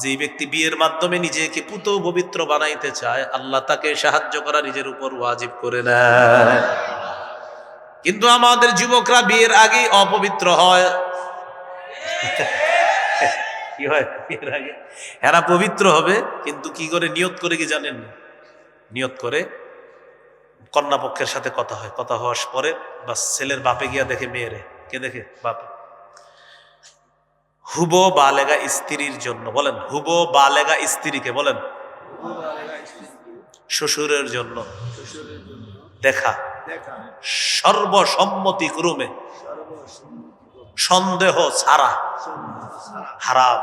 যে ব্যক্তি বিয়ের মাধ্যমে নিজেকে পুত পবিত্র বানাইতে চায়, আল্লাহ তাকে সাহায্য করা নিজের উপর ওয়াজিব করে নেয়। কিন্তু আমাদের যুবকরা বিয়ের আগেই অপবিত্র হয়। কি হয় আগে? এরা পবিত্র হবে, কিন্তু কি করে? নিয়ত করে কি জানেন? নিয়ত করে কন্যা পক্ষের সাথে কথা হয়। কথা হওয়ার পরে বা ছেলের বাপে গিয়া দেখে, মেয়েরে, কে দেখে? বাপে। হুবো বালেগা স্ত্রীর জন্য, বলেন, হুবো বালেগা স্ত্রীকে বলেন। শ্বশুরের জন্য। দেখা। সর্বসম্মতি ক্রমে সন্দেহ ছাড়া। হারাম।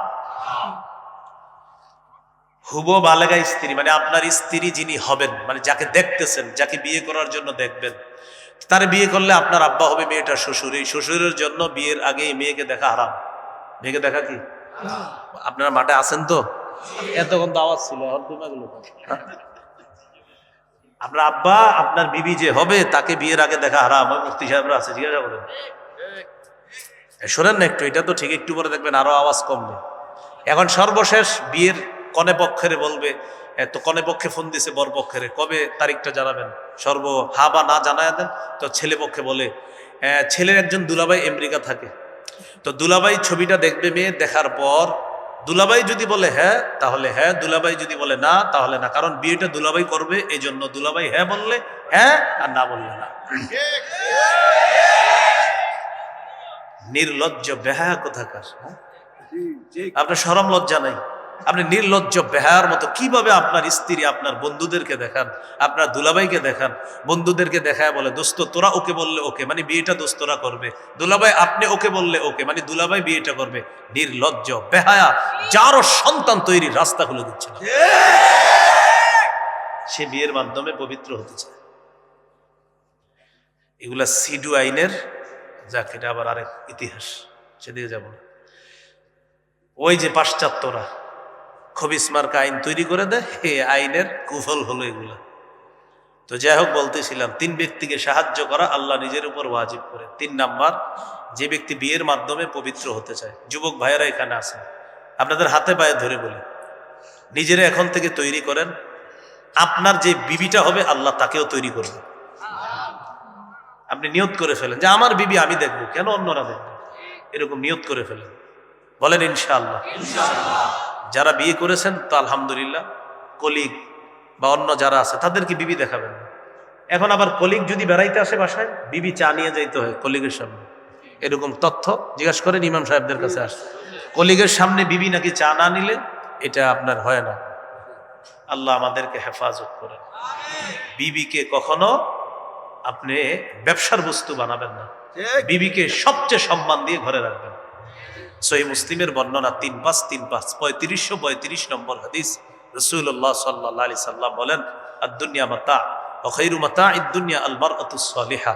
হুবো বালেগা স্ত্রী মানে আপনার স্ত্রী যিনি হবেন মানে যাকে দেখতেছেন, যাকে বিয়ে করার জন্য দেখবেন, তার বিয়ে করলে আপনার আব্বা হবে মেয়েটা শ্বশুর। এই শ্বশুরের জন্য বিয়ের আগে মেয়েকে দেখা হারাম। মেয়েকে দেখা কি? আপনারা মাঠে আছেন তো? এতক্ষণ তো আওয়াজ ছিল আপনার আব্বা আপনার বিবি যে হবে তাকে বিয়ের আগে দেখা হারাম। মুফতি সাহেবরা আছে জিজ্ঞাসা করেন। শোনেন না একটু এটা তো ঠিক একটু পরে দেখবেন আরও আওয়াজ কমবে। এখন সর্বশেষ বিয়ের কনে পক্ষের বলবে তো কনে পক্ষে ফোন দিছে বর পক্ষের। কবে তারিখটা জানাবেন? সর্ব হা বা না জানায় দেন তো ছেলে পক্ষে বলে ছেলের একজন দুলাভাই আমেরিকা থাকে। তো দুলাবাই ছবিটা দেখবে মেয়ে, দেখার পর দুলাবাই যদি বলে হ্যাঁ তাহলে হ্যাঁ দুলাবাই যদি বলে না, তাহলে না। কারণ বিয়েটা দুলাবাই করবে এই জন্য দুলাবাই হ্যাঁ বললে হ্যাঁ আর না বললে না। নির্লজ্জ বেহা কোথাকার হ্যাঁ? আপনার সরম লজ্জা নাই? আপনি নির্লজ্জ বেহার মতো কীভাবে আপনার স্ত্রী আপনার বন্ধুদেরকে দেখান, আপনার দুলাভাইকে দেখান, বন্ধুদেরকে দেখায় বলে, দোস্ত, তোরা ওকে বললে ওকে মানে বিয়েটা দোস্তরা করবে। দুলাভাই, আপনি ওকে বললে ওকে মানে দুলাভাই বিয়েটা করবে। নির্লজ্জ বেহায়া, যারও সন্তান তৈরির রাস্তা খুলে দিচ্ছে সে বিয়ের মাধ্যমে পবিত্র হতে চায়। এগুলা সিডু আইনের, যাক, এটা আবার আরেক ইতিহাস সেদিকে যাব না। ওই যে পাশ্চাত্যরা খবিস মার্কা আইন তৈরি করে দেয় এই আইনের কুফল হলো এগুলা। তো যাই হোক বলতেছিলাম, তিন ব্যক্তিকে সাহায্য করা আল্লাহ নিজের উপর ওয়াজিব করে। তিন নাম্বার, যে ব্যক্তি বিয়ের মাধ্যমে পবিত্র হতে চায়। যুবক ভাইয়েরা এখানে আছেন। আপনাদের হাতে পায়ে ধরে বলি, নিজেরা এখন থেকে তৈরি করেন, আপনার যে বিবিটা হবে আল্লাহ তাকেও তৈরি করবে। আপনি নিয়ত করে ফেলেন, যে আমার বিবি আমি দেখব, কেন অন্যরা দেখব? এরকম নিয়ত করে ফেলেন। বলেন ইনশাআল্লাহ। যারা বিয়ে করেছেন তো আলহামদুলিল্লাহ কলিগ বা অন্য যারা আছে তাদেরকে বিবি দেখাবেন। এখন আবার কলিগ যদি বেড়াইতে আসে বাসায় বিবি চা নিয়ে যাইতে হয় কলিগের সামনে। এরকম তথ্য জিজ্ঞাসা করেন ইমাম সাহেবদের কাছে আসে কলিগের সামনে বিবি নাকি চা না নিলে এটা আপনার হয় না। আল্লাহ আমাদেরকে হেফাজত করেন। বিবিকে কখনো আপনি ব্যবসার বস্তু বানাবেন না। বিবিকে সবচেয়ে সম্মান দিয়ে ঘরে রাখবেন। সহি মুসলিমের বর্ণনা তিন পাঁচ তিন পাঁচ পঁয়ত্রিশশো পঁয়ত্রিশ নম্বর হাদিস। রসুল্লাহ সাল্লাহ আলি সাল্লাম বলেন আদুনিয়া মাতা অখৈরু মাতা ইদুনিয়া আলমার সলিহা।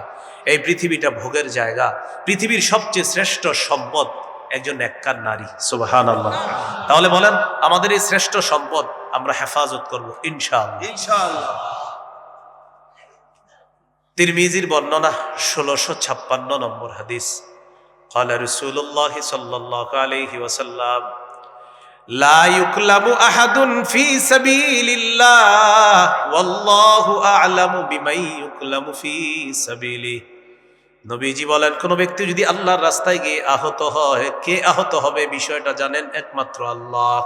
এই পৃথিবীটা ভোগের জায়গা পৃথিবীর সবচেয়ে শ্রেষ্ঠ সম্পদ একজন এককার নারী। সুবাহান আল্লাহ তাহলে বলেন আমাদের এই শ্রেষ্ঠ সম্পদ আমরা হেফাজত করব ইনশাআল্লাহ। তিরমিজির বর্ণনা ষোলোশো ছাপ্পান্ন নম্বর হাদিস। قال رسول الله صلى الله عليه وسلم لا يكلم أحد في سبيل الله والله أعلم بمن يكلم في سبيله নবীজি বলেন কোন ব্যক্তি যদি আল্লাহর রাস্তায় গিয়ে আহত হয় কে আহত হবে বিষয়টা জানেন একমাত্র আল্লাহ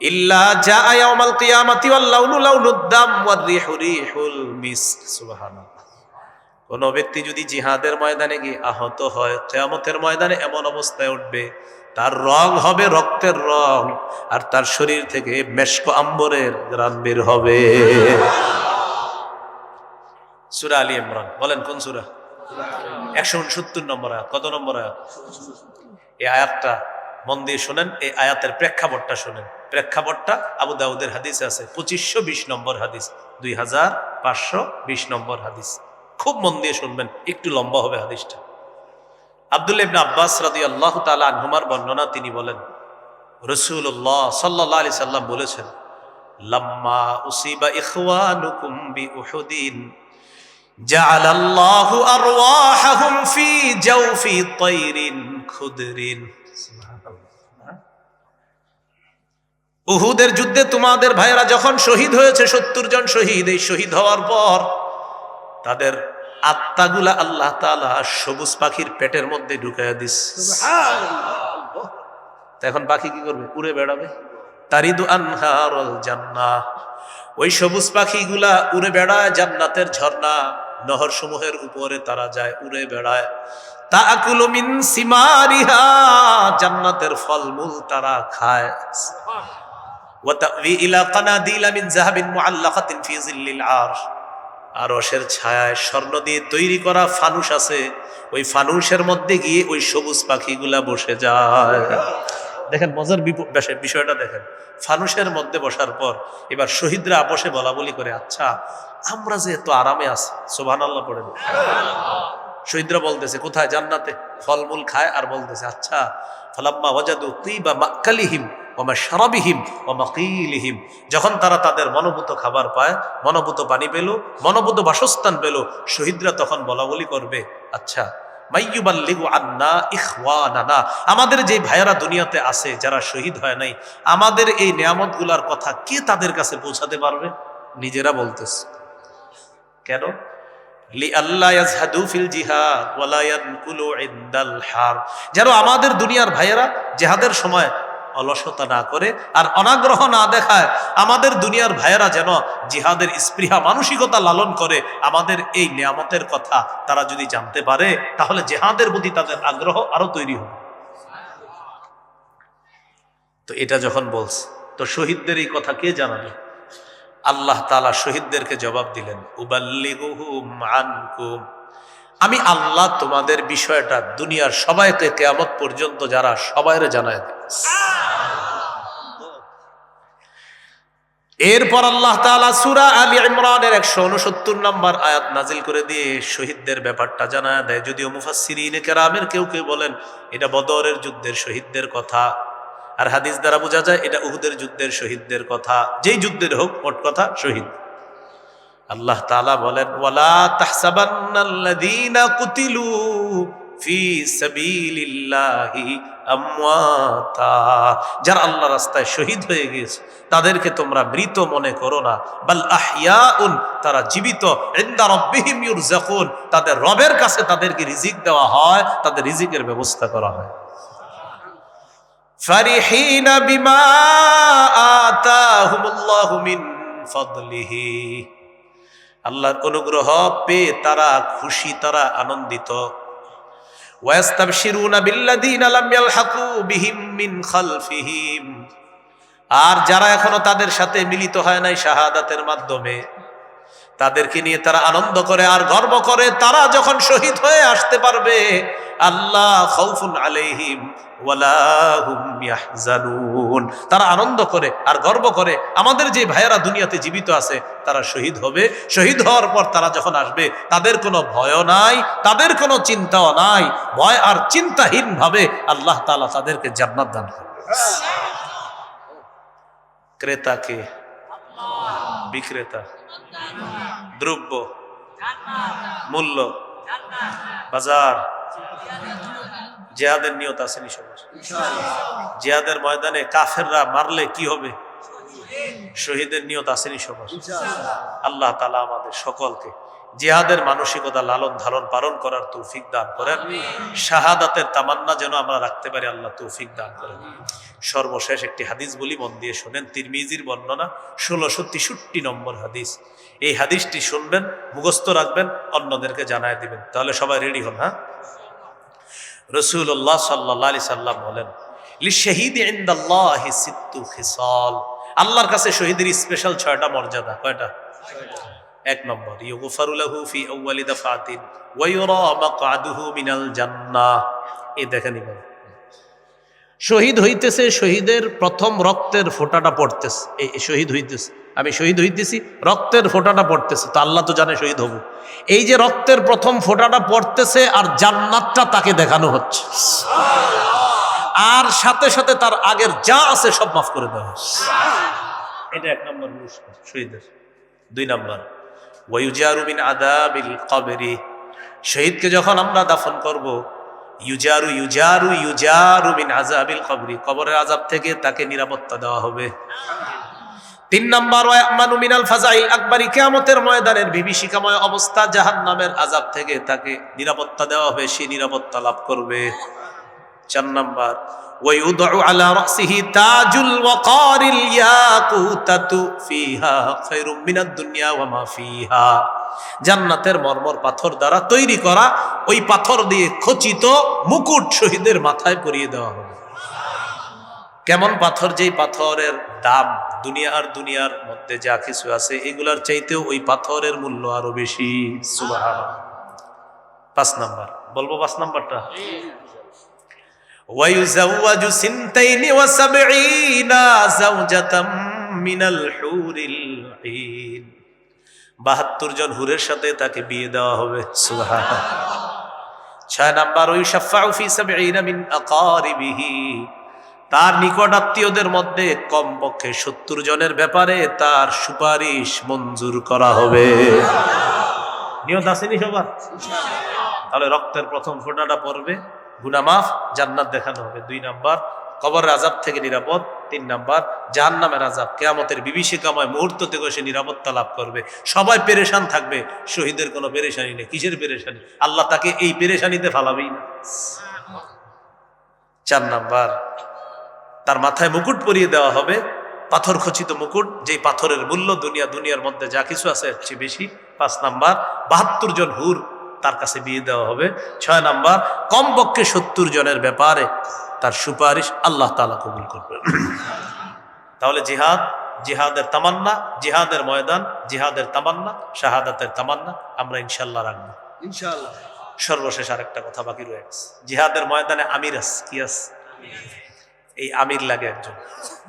ইল্লা জা ইয়াউমাল কিয়ামাতি ওয়াল লাউনু লাউনুদ দাম ওয়ার রিহু রিহুল মিস্ক সুবহানাল্লাহ কোন ব্যক্তি যদি জিহাদের ময়দানে গিয়ে আহত হয়, কেয়ামতের ময়দানে এমন অবস্থায় উঠবে, তার রং হবে রক্তের রং, আর তার শরীর থেকে মেশক আম্বরের গ্রাম বের হবে। সুরা আলী ইমরান, বলেন কোন সুরা? একশো উনসত্তর নম্বর আয়াত, কত নম্বর আয়াত? এই আয়াতটা মন দিয়ে শোনেন, এই আয়াতের প্রেক্ষাপটটা শোনেন। প্রেক্ষাপটটা আবু দাউদের হাদিস আছে, পঁচিশশো বিশ নম্বর হাদিস, দুই হাজার পাঁচশো বিশ নম্বর হাদিস। খুব মন দিয়ে শুনবেন একটু লম্বা হবে হাদিসটা আবদুল্লাহ ইবনে আব্বাস রাদি আল্লাহ তালা আনহুমার বর্ণনা তিনি বলেন রসুল্লাহ সাল্লাহ আলি সাল্লাম বলেছেন লাম্মা উসিবা ইখওয়ানুকুম বি উহুদিন جعل الله أرواحهم في جوف طير خضر উহুদের যুদ্ধে তোমাদের ভাইয়েরা যখন শহীদ হয়েছে সত্তর জন শহীদ এই শহীদ হওয়ার পর তাদের আত্মাগুলা আল্লাহ তাআলা সবুজ পাখির পেটের মধ্যে ঢুকাইয়া দিস। তা এখন পাখি কি করবে? উড়ে বেড়াবে। তারিদু আনহারল জান্নাহ। ওই সবুজ পাখিগুলা উড়ে বেড়ায় জান্নাতের ঝর্ণা। নহর সমূহের উপরে তারা যায় উড়ে বেড়ায়। তাকুলু মিন সিমারিহা। জান্নাতের ফলমূল তারা খায়। ওয়াতাওয়ি ইলা কানাদিলা মিন যাহাবিন মুআল্লাকাতিন ফি জিল্লিল আরশ। আরশের ছায়ায় স্বর্ণ দিয়ে তৈরি করা ফানুস আছে, ওই ফানুসের মধ্যে গিয়ে ওই সবুজ পাখিগুলা বসে যায়। দেখেন, মজার বিষয়টা দেখেন। ফানুসের মধ্যে বসার পর এবার শহীদরা বসে বলা বলি করে আচ্ছা আমরা যে এত আরামে আছি সোভান আল্লাহ পড়েন। শহীদরা বলতেছে, কোথায়? জান্নাতে? ফলমূল খায় আর বলতেছে আচ্ছা ফালাম্মা ওয়াজাদু তিবা মাক্কালিহিম। ওমা শারাবিহিম, ওমা কিলিহিম। যখন তারা তাদের মনোভূত খাবার পায়, মনোভূত পানি পেল, মনোভূত বাসস্থান পেল, শহীদরা তখন বলা বলি করবে আচ্ছা আমাদের যে ভাইয়েরা দুনিয়াতে আছে, যারা শহীদ হয় নাই, আমাদের এই নিয়ামতগুলার কথা কে তাদের কাছে পৌঁছাতে পারবে? নিজেরা বলতেছে। কেন? যেন আমাদের দুনিয়ার ভাইয়েরা জেহাদের সময় অলসতা না করে আর অনাগ্রহ না দেখায়, আমাদের দুনিয়ার ভাইয়েরা যেন জিহাদের স্পৃহা মানসিকতা লালন করে আমাদের এই নিয়ামতের কথা তারা যদি জানতে পারে, তাহলে জেহাদের প্রতি তাদের আগ্রহ আরও তৈরি হবে। তো এটা যখন বলছে, তো শহীদদের এই কথা কে জানাবে? আল্লাহ তালা শহীদদেরকে জবাব দিলেন, উবাল্লিগুহুম আনকুম। আমি আল্লাহ তোমাদের বিষয়টা দুনিয়ার সবাইকে কেয়ামত পর্যন্ত যারা সবাইরে জানায় এরপর আল্লাহ সূরা আলী ইমরানের একশো উনসত্তর নম্বর আয়াত নাজিল করে দিয়ে শহীদদের ব্যাপারটা জানা দেয়। যদিও মুফাসসিরিনে কেরামের কেউ কেউ বলেন, এটা বদরের যুদ্ধের শহীদদের কথা। আর হাদিস দ্বারা বোঝা যায়, এটা উহুদের যুদ্ধের শহীদদের কথা। যেই যুদ্ধের হোক, মোট কথা শহীদ। আল্লাহ তালা বলেন, ওয়ালা তাহসাবান্নাল্লাযীনা কুতিলু ফি সাবিলিল্লাহি আমওয়াতা। যারা আল্লাহ রাস্তায় শহীদ হয়ে গেছে তাদেরকে তোমরা মৃত মনে করো না। বাল আহিয়াউন তারা জীবিত, ইনদা রব্বিহিম ইউরজাকুন। তাদের রবের কাছে তাদেরকে রিজিক দেওয়া হয়, তাদের রিজিকের ব্যবস্থা করা হয়। ফারিহিন বিমা আতাহুমুল্লাহু মিন ফাদলিহি। আল্লাহর অনুগ্রহ পেয়ে তারা খুশি, তারা আনন্দিত। আর যারা এখনও তাদের সাথে মিলিত হয় নাই শাহাদাতের মাধ্যমে, তাদেরকে নিয়ে তারা আনন্দ করে আর গর্ব করে, তারা যখন শহীদ হয়ে আসতে পারবে আল্লাহ খৌফুন আলাইহিম তারা আনন্দ করে আর গর্ব করে, আমাদের যে ভাইয়েরা দুনিয়াতে জীবিত আছে, তারা শহীদ হবে। শহীদ হওয়ার পর তারা যখন আসবে, তাদের কোনো ভয়ও নাই, তাদের কোনো চিন্তাও নাই। ভয় আর চিন্তাহীন ভাবে আল্লাহ তালা তাদেরকে জান্নাত দান করবে। ক্রেতাকে বিক্রেতা, দ্রব্য, মূল্য, বাজার জেহাদের নিয়ত আসেনি সবার? জেহাদের ময়দানে কাফেররা মারলে কি হবে? শহীদের নিয়ত আসেনি সবার? আল্লাহ তালা আমাদের সকলকে জিহাদের মানসিকতা লালন ধারণ, পালন করার তৌফিক দান করেন। শাহাদাতের তামান্না যেন আমরা রাখতে পারি, আল্লাহ তৌফিক দান করেন। সর্বশেষ একটি হাদিস বলি, মন দিয়ে শোনেন, তিরমিজির বর্ণনা, ষোলোশো তেষট্টি নম্বর হাদিস। এই হাদিসটি শুনবেন, মুখস্থ রাখবেন, অন্যদেরকে জানায় দিবেন। তাহলে সবাই রেডি হন হ্যাঁ? রসুল্লাহ সাল্লাহ আলি সাল্লাম বলেন, লি শহীদ ইন্দাল্লাহি সিত্তু খিসাল। আল্লাহর কাছে শহীদের স্পেশাল ছয়টা মর্যাদা, কয়টা? এক নম্বর, ইউগফারু লাহু ফি আউয়ালি দাফাতিন ওয়া ইউরা মাকআদুহু মিনাল জান্নাহ। এই দেখেন এবার। শহীদ হইতেছে, শহীদের প্রথম রক্তের ফোঁটাটা পড়তেছে, এই শহীদ হইতেছে। আমি শহীদ হইতেছি, রক্তের ফোঁটাটা পড়তেছে, তো আল্লাহ তো জানে শহীদ হব। এই যে রক্তের প্রথম ফোঁটাটা পড়তেছে আর জান্নাতটা তাকে দেখানো হচ্ছে। আর সাথে সাথে তার আগের যা আছে সব মাফ করে দেওয়া হচ্ছে। এটা এক নম্বর পুরস্কার শহীদের। দুই নম্বর ওয়ুজারু মিন আদাবিল কবরি। শহীদকে যখন আমরা দাফন করব, ইউজারু ইউজারু ইউজারু আজাবিল কবরি, কবরের আজাব থেকে তাকে নিরাপত্তা দেওয়া হবে। তিন নম্বর ওয়ামানু মিনাল ফাজাইল আকবরি কিয়ামতের ময়দানের বিভীষিকাময় অবস্থা জাহান্নামের আজাব থেকে তাকে নিরাপত্তা দেওয়া হবে সে নিরাপত্তা লাভ করবে চার নম্বর ويوضع على رأسه تاج الوقار الياقوتة فيها خير من الدنيا وما فيها জান্নাতের মর্মর পাথর দ্বারা তৈরি করা ওই পাথর দিয়ে খচিত মুকুট শহীদের মাথায় পরিয়ে দেওয়া হবে কেমন পাথর যেই পাথরের দাম দুনিয়া আর দুনিয়ার মধ্যে যা কিছু আছে এগুলার চাইতেও ওই পাথরের মূল্য আরো বেশি সুবাহ পাঁচ নাম্বার বলবো পাঁচ নাম্বারটা ويزوج سنتين وسبعين زوجة من الحور العين বাহাত্তর জন হুরের সাথে তাকে বিয়ে দেওয়া হবে সুবহানাল্লাহ ছয় নাম্বার ওই শাফাউ ফি সাবঈনা মিন আকারিবিহি তার নিকট আত্মীয়দের মধ্যে কমপক্ষে সত্তর জনের ব্যাপারে তার সুপারিশ মঞ্জুর করা হবে। নিয়ত আসেনি সবার? তাহলে রক্তের প্রথম ফোঁটাটা পড়বে গুনামাফ জান্নাত দেখানো হবে। দুই নাম্বার কবর আজাব থেকে নিরাপদ। তিন নাম্বার জাহান নামের আজাব কেয়ামতের বিভীষিকাময় মুহূর্ত থেকে সে নিরাপত্তা লাভ করবে। সবাই পেরেশান থাকবে, শহীদের কোনো পেরেশানি নেই। কিসের পেরেশানি? আল্লাহ তাকে এই পেরেশানিতে ফালাবেই না। চার নাম্বার তার মাথায় মুকুট পরিয়ে দেওয়া হবে। পাথর খচিত মুকুট যেই পাথরের মূল্য দুনিয়া দুনিয়ার মধ্যে যা কিছু আছে চেয়ে বেশি। পাঁচ নাম্বার বাহাত্তর জন হুর তার কাছে বিয়ে দেওয়া হবে। ছয় নাম্বার কমপক্ষে সত্তর জনের ব্যাপারে তার সুপারিশ আল্লাহ তালা কবুল করবে তাহলে জিহাদ জিহাদের তামান্না জিহাদের ময়দান জিহাদের তামান্না শাহাদাতের তামান্না আমরা ইনশাল্লাহ রাখব। ইনশাল্লাহ সর্বশেষ আরেকটা কথা বাকি রয়ে গেছে। জিহাদের ময়দানে আমির আস কি আস? এই আমির লাগে একজন।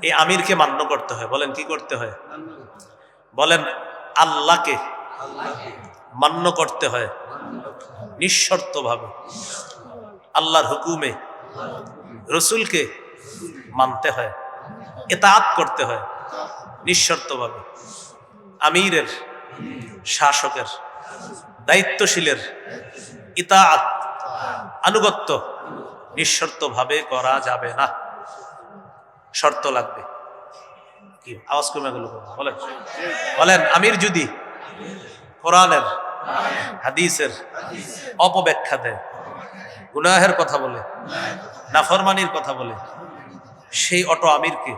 এই আমিরকে মান্য করতে হয়। বলেন, কি করতে হয়? বলেন, আল্লাহকে মান্য করতে হয়। নিঃশর্ত ভাবে আল্লাহর হুকুমে রসুলকে মানতে হয়। এতাত করতে হয়। নিঃশর্ত ভাবে আমিরের শাসকের, দায়িত্বশীলের ইতাআত, আনুগত্য নিঃশর্ত ভাবে করা যাবে না। শর্ত লাগবে। কি? আওয়াজ কমে গেল বলেন। বলেন, আমির যদি কোরআনের, হাদিসের অপব্যাখ্যা দেয়, গুনাহের কথা বলে, নাফরমানির কথা বলে, সেই অটো আমিরকে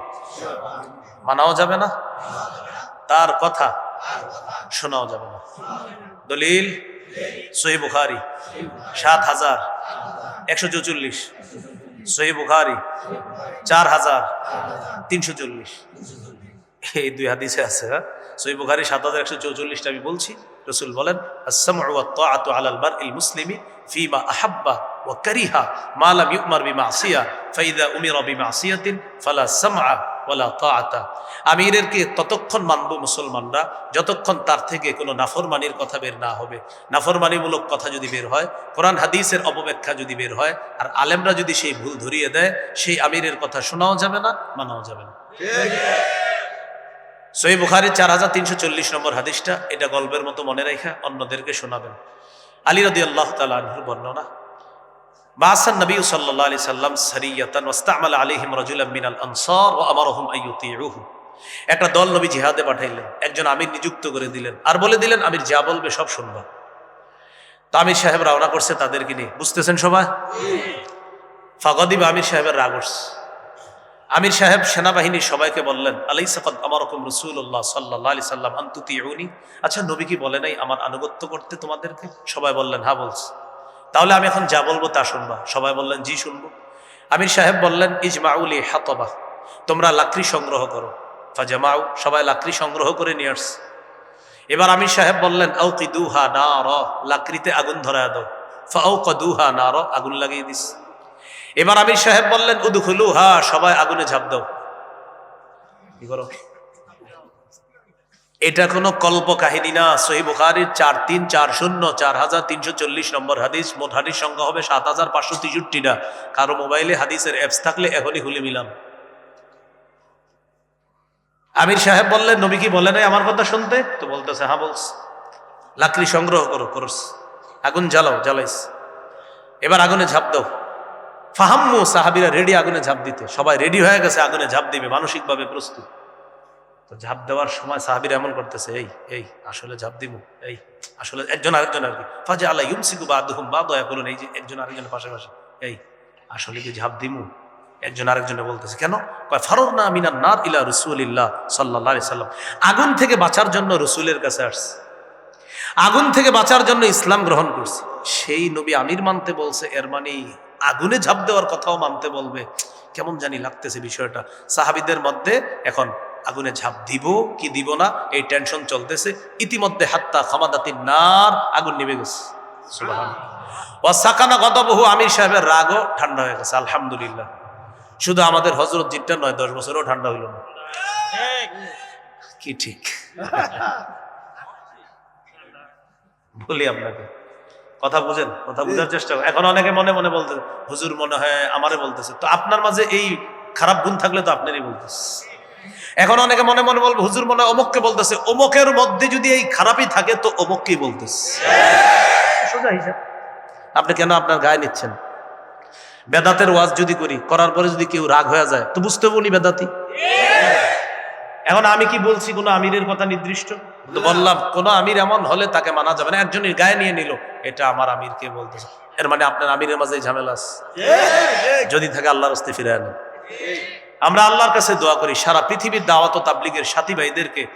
মানাও যাবে না? তার কথা শোনাও যাবে না। দলিল, সহি বুখারি, সাত হাজার একশো চৌচল্লিশ। সহি বুখারি, চার হাজার তিনশো চল্লিশ। এই দুই হাদিসে আছে হ্যাঁ? সহি বুখারি সাত হাজার একশো চৌচল্লিশটা আমি বলছি। রসুল বলেন তাআতু আলাল মারইল মুসলিমি ফিমা আহাব্বা ও কারিহা মা লাম বিমা আসিয়া ফাইদা বিমা বিমাসিয়াতিন ফালা সামআ ওয়ালা তাআতা। আমিরেরকে ততক্ষণ মানব মুসলমানরা, যতক্ষণ তার থেকে কোনো নাফরমানির কথা বের না হবে। নাফরমানিমূলক কথা যদি বের হয়, কোরআন হাদিসের অপব্যাখ্যা যদি বের হয়, আর আলেমরা যদি সেই ভুল ধরিয়ে দেয়, সেই আমিরের কথা শোনাও যাবে না, মানাও যাবে না। সই বুখারি চার হাজার তিনশো চল্লিশ নম্বর হাদিসটা, এটা গল্পের মতো মনে রেখা অন্যদেরকে শোনাবেন। আলী রদি আল্লাহ তালুর বর্ণনা বাসান নবী সাল্লাহ আলি সাল্লাম সারিয়াতান ওয়াস্তামাল আলিহিম রাজুলাম মিনাল আনসার ও আমারহুম আইয়ুতিউহু একটা দল নবী জিহাদে পাঠাইলেন, একজন আমির নিযুক্ত করে দিলেন আর বলে দিলেন, আমির যা বলবে সব শুনবা। তো আমির সাহেব রওনা করছে তাদেরকে নিয়ে। বুঝতেছেন সবাই? ফাগদিব আমির সাহেবের রাগ আমির সাহেব সেনাবাহিনীর সবাইকে বললেন আলাই সাফাদ আমার রকম রসুল্লাহ সাল্লাহ আলি সাল্লাম আন্তুতি আচ্ছা নবী কি বলে নাই আমার আনুগত্য করতে তোমাদেরকে? সবাই বললেন হ্যাঁ বলছে। তাহলে আমি এখন যা বলব তা শুনবা। সবাই বললেন, জি, শুনব। আমির সাহেব বললেন ইজমাউলি হাতবা, তোমরা লাকড়ি সংগ্রহ করো। ফাজামাউ, সবাই লাকড়ি সংগ্রহ করে নিয়ে আসছে। এবার আমির সাহেব বললেন আউ কিদুহা না র লাকড়িতে আগুন ধরায় দাও। ফাউ কদুহা না র আগুন লাগিয়ে দিস। এবার আমির সাহেব বললেন উদুখুলু হা সবাই আগুনে ঝাঁপ দাও। কি করো? এটা কোনো কল্প কাহিনী না। সহি বুখারির চার তিন, চার শূন্য, চার হাজার তিনশো চল্লিশ নম্বর হাদিস। মোট হাদিস সংখ্যা হবে সাত হাজার পাঁচশো তেষট্টিটা কারও মোবাইলে হাদিসের অ্যাপস থাকলে এখনই খুলে মিলাম। আমির সাহেব বললেন, নবী কি বলে নাই আমার কথা শুনতে? তো বলতেছে হ্যাঁ বলছে। লাকড়ি সংগ্রহ করো, করস। আগুন জ্বালাও, জ্বালাইস। এবার আগুনে ঝাঁপ দাও। ফাহাম্মু সাহাবিরা রেডি আগুনে ঝাঁপ দিতে। সবাই রেডি হয়ে গেছে, আগুনে ঝাঁপ দিবে। মানসিকভাবে প্রস্তুত। তো ঝাঁপ দেওয়ার সময় সাহাবিরা এমন করতেছে, এই এই, আসলে ঝাঁপ দিব এই, আসলে একজন আরেকজন আর কি। ফাজে আল্লাহ ইউমসিকু বা আদহুম বা দয়া করুন এই যে একজন আরেকজনের পাশাপাশি, এই, আসলে কি ঝাঁপ দিমু? একজন আরেকজনে বলতেছে, কেন? কয় ফারুর না মিনা নার ইলা রসুলিল্লাহ সাল্লাহ সাল্লাম। আগুন থেকে বাঁচার জন্য রসুলের কাছে আসছে। আগুন থেকে বাঁচার জন্য ইসলাম গ্রহণ করছে। সেই নবী আমির মানতে বলছে, এর মানে আগুনে ঝাঁপ দেওয়ার কথাও মানতে বলবে। কেমন জানি লাগতেছে বিষয়টা। সাহাবিদের মধ্যে এখন আগুনে ঝাঁপ দিব কি দিব না এই টেনশন চলতেছে। ইতিমধ্যে হাত্তা ক্ষমাদাতি নার আগুন নিভে গেছে। ও সাকানা গত বহু আমির সাহেবের রাগও ঠান্ডা হয়ে গেছে আলহামদুলিল্লাহ। শুধু আমাদের হজরত জিটটা নয় দশ বছরও ঠান্ডা হইল না। কি ঠিক? বলি আপনাকে। কথা বুঝেন কথা বুঝার চেষ্টা এখন অনেকে মনে মনে বলতে হুজুর মনে হয় আমারে বলতেছে। তো আপনার মাঝে এই খারাপ গুণ থাকলে তো আপনারই বলতেছে। এখন অনেকে মনে মনে বলবে হুজুর মনে অমুককে বলতেছে অমুকের মধ্যে যদি এই খারাপই থাকে তো অমুককেই বলতেছে। সোজা হিসাব। আপনি কেন আপনার গায়ে নিচ্ছেন? বেদাতের ওয়াজ যদি করি করার পরে যদি কেউ রাগ হয়ে যায় তো বুঝতে বলি বেদাতি। এখন আমি কি বলছি কোনো আমিরের কথা নির্দিষ্ট? তো বললাম কোনো আমির এমন হলে তাকে মানা যাবে না একজনের গায়ে নিয়ে নিল এটা আমার আমিরকে বলতেছে। এর মানে আপনার আমিরের মাঝে ঝামেলা আছে। যদি থাকে আল্লাহর হস্তে ফিরে আনেন। আমরা আল্লাহর কাছে দোয়া করি, সারা পৃথিবীর দাওয়াত তাবলিগের সাথী ভাইদেরকে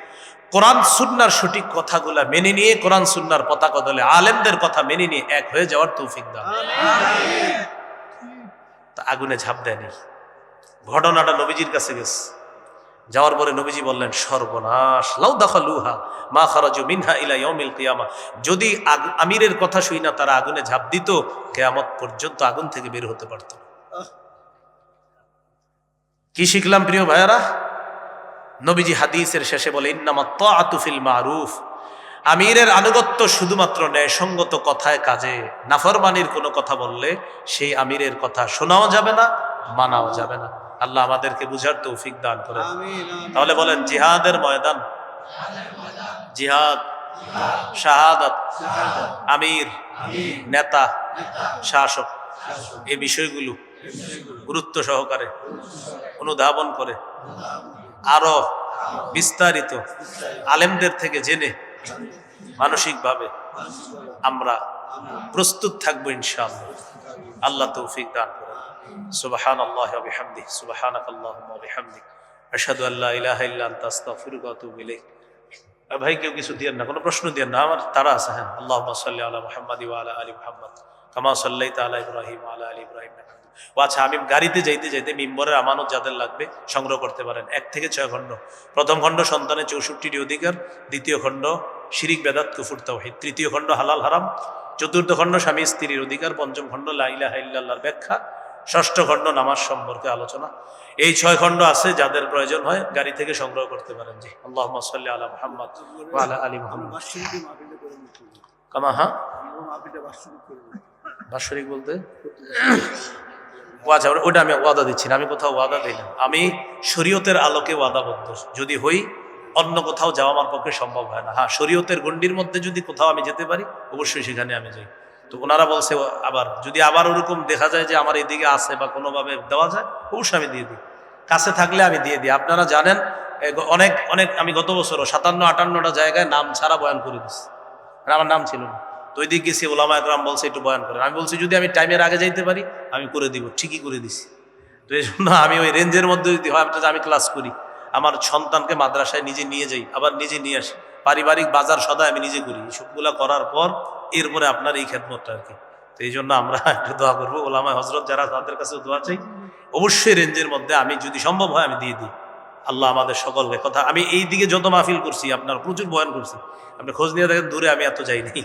কোরআন সুন্নার সঠিক কথাগুলা মেনে নিয়ে, কোরআন সুন্নার পতাকা দলে আলেমদের কথা মেনে নিয়ে এক হয়ে যাওয়ার তৌফিক দাও। তা আগুনে ঝাঁপ দেয়নি। ঘটনাটা নবীজির কাছে গেছে। যাওয়ার পরে নবীজি বললেন, সর্বনাশ। লাউ দাখা লুহা মা খারাজু মিনহা ইলা ইয়াউমিল কিয়ামা। যদি আমিরের কথা শুই না, তারা আগুনে ঝাঁপ দিত, কেয়ামত পর্যন্ত আগুন থেকে বের হতে পারত না। কি শিখলাম প্রিয় ভাইয়ারা? নবীজি হাদিসের শেষে বলে ইন্নামা তাআতু ফিল মারুফ। আমিরের আনুগত্য শুধুমাত্র ন্যায়সঙ্গত কথায় কাজে নাফরমানির কোনো কথা বললে সেই আমিরের কথা শোনাও যাবে না মানাও যাবে না। আল্লাহ আমাদেরকে বুঝার তৌফিক দান করে তাহলে বলেন জিহাদের ময়দান। জিহাদ শাহাদাত। আমির নেতা শাসক। এ বিষয়গুলো গুরুত্ব সহকারে, অনুধাবন করে, আরও বিস্তারিত আলেমদের থেকে জেনে মানসিকভাবে আমরা প্রস্তুত থাকব ইনশাআল্লাহ। আল্লাহ তৌফিক দান করেন। সুবাহান আল্লাহ বিহামদি সুবাহানাক আল্লাহুম্মা বিহামদিক। আশহাদু আল্লা ইলাহা ইল্লা আনতা, আস্তাগফিরুকা ওয়া আতুবু ভাই, কেউ কিছু দিয়েন না, কোনো প্রশ্ন দিয়েন না, আমার তারা আছে হ্যাঁ। আল্লাহুম্মা সাল্লি আলা মুহাম্মাদি ওয়া আলা আলি মুহাম্মাদ, কামা সাল্লাইতা আলা ইব্রাহিম ওয়া আলা আলি ইব্রাহিম। ও আচ্ছা আমি গাড়িতে যাইতে যাইতে মিম্বরের আমানত যাদের লাগবে সংগ্রহ করতে পারেন। এক থেকে ছয় খণ্ড। প্রথম খণ্ড সন্তানের চৌষট্টিটি অধিকার দ্বিতীয় খণ্ড শিরিক বেদাত কুফুর তাওহীদ তৃতীয় খণ্ড হালাল হারাম চতুর্থ খণ্ড স্বামী স্ত্রীর অধিকার পঞ্চম খণ্ড লাইলা হাইল্লাহর ব্যাখ্যা ষষ্ঠ খণ্ড নামাজ সম্পর্কে আলোচনা। এই ছয় খণ্ড আছে যাদের প্রয়োজন হয় গাড়ি থেকে সংগ্রহ করতে পারেন। জি আল্লাহ আলা মুহাম্মদ আলা আলী মুহাম্মদ। কামা হ্যাঁ? বাৎসরিক বলতে? ও ওটা- ওটা আমি ওয়াদা দিচ্ছি না, আমি কোথাও ওয়াদা দিই না। আমি শরীয়তের আলোকে ওয়াদাবদ্ধ। যদি হই, অন্য কোথাও যাওয়া আমার পক্ষে সম্ভব হয় না। হ্যাঁ শরীয়তের গণ্ডির মধ্যে যদি কোথাও আমি যেতে পারি, অবশ্যই সেখানে আমি যাই। তো ওনারা বলছে আবার, যদি আবার ওরকম দেখা যায় যে আমার এদিকে আছে বা কোনোভাবে দেওয়া যায়, অবশ্যই আমি দিয়ে দিই। কাছে থাকলে আমি দিয়ে দিই। আপনারা জানেন অনেক অনেক আমি গত বছরও সাতান্ন আটান্নটা জায়গায় নাম ছাড়া বয়ান করে দিচ্ছি আমার নাম ছিল না। তো ওই দিক গেছি, ওলামা একরাম বলছে, একটু বয়ান করেন। আমি বলছি, যদি আমি টাইমের আগে যাইতে পারি, আমি করে দিব। ঠিকই করে দিছি। তো এই জন্য আমি ওই রেঞ্জের মধ্যে যদি হয়, আমি ক্লাস করি। আমার সন্তানকে মাদ্রাসায় নিজে নিয়ে যাই, আবার নিজে নিয়ে আসি। পারিবারিক বাজার সদায় আমি নিজে করি। সবগুলা করার পর এরপরে আপনার এই খেদমতটা আর কি। তো এই জন্য আমরা একটু দোয়া করব। ওলামা হজরত যারা, তাদের কাছে দোয়া চাই। অবশ্যই রেঞ্জের মধ্যে আমি যদি সম্ভব হয়, আমি দিয়ে দিই। আল্লাহ আমাদের সকলকে কথা, আমি এই দিকে যত মাহফিল করছি, আপনার প্রচুর বয়ান করছি। আপনি খোঁজ নিয়ে দেখেন, দূরে আমি এত যাই নাই।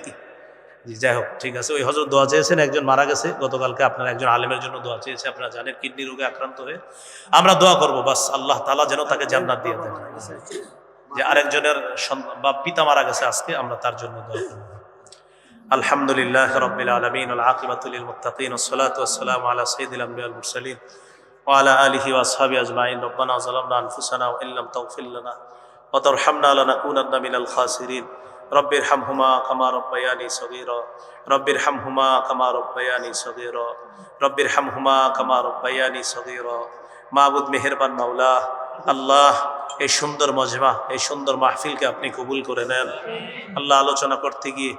জি যাই হোক ঠিক আছে ওই হজরত দোয়া চেয়েছেন একজন মারা গেছে গতকালকে আপনার একজন আলেমের জন্য দোয়া চেয়েছে আপনারা জানেন কিডনি রোগে আক্রান্ত হয়ে আমরা দোয়া করব বাস আল্লাহ তালা যেন তাকে জান্নাত দিয়ে দেন যে আরেকজনের সন্তান বা পিতা মারা গেছে আজকে আমরা তার জন্য দোয়া করব আলহামদুলিল্লাহ রবিল আলমিন আকিবাতুল মুতাকিন ওসলাত ওসালাম আলা সঈদুল আম্বিয়াল মুরসালিন وعلى آله وأصحابه أجمعين ربنا ظلمنا أنفسنا وإن لم تغفر لنا وترحمنا لنكونن من الخاسرين রব্বির হামহুমা কামা রব্বায়ানি সগীর রব্বির হামহুমা কামা রব্বায়ানি সগীর রব্বির হামহুমা কামা রব্বায়ানি সগীর। মাহবুদ মেহেরবান মাওলা, আল্লাহ, এই সুন্দর মজমা, এই সুন্দর মাহফিলকে আপনি কবুল করে নেন। আল্লাহ আলোচনা করতে গিয়ে,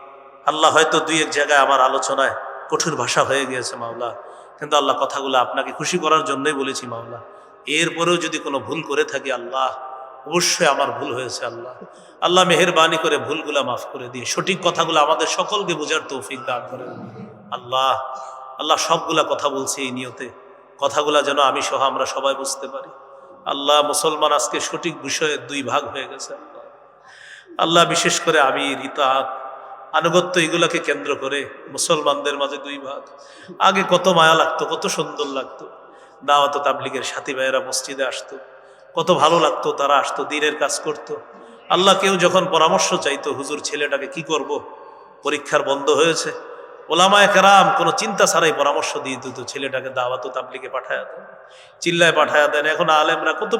আল্লাহ হয়তো দুই এক জায়গায় আমার আলোচনায় কঠোর ভাষা হয়ে গিয়েছে মাওলা। কিন্তু আল্লাহ কথাগুলো আপনাকে খুশি করার জন্যই বলেছি মাওলা। এরপরেও যদি কোনো ভুল করে থাকি আল্লাহ অবশ্যই আমার ভুল হয়েছে, আল্লাহ। আল্লাহ মেহরবানি করে ভুলগুলা মাফ করে দিয়ে সঠিক কথাগুলো আমাদের সকলকে বোঝার তৌফিক দান করেন। আল্লাহ আল্লাহ সবগুলা কথা বলছি এই নিয়তে। কথাগুলা যেন আমি সহ আমরা সবাই বুঝতে পারি। আল্লাহ মুসলমান আজকে সঠিক বিষয়ে দুই ভাগ হয়ে গেছে, আল্লাহ। বিশেষ করে আমি রিতা আনুগত্য এগুলাকে কেন্দ্র করে মুসলমানদের মাঝে দুই ভাগ। আগে কত মায়া লাগতো, কত সুন্দর লাগতো। দাওয়াত তাবলিগের সাথী ভাইয়েরা মসজিদে আসতো। কত ভালো লাগতো, তারা আসতো, দিনের কাজ করত। আল্লাহ কেউ যখন পরামর্শ চাইতো, হুজুর ছেলেটাকে কি করব। পরীক্ষার বন্ধ হয়েছে ওলামায় কেরাম কোনো চিন্তা ছাড়াই পরামর্শ দিয়ে দিত, ছেলেটাকে দাওয়াতো তাবলিকে পাঠায় চিল্লায় পাঠায় দেন এখন আলেমরা কত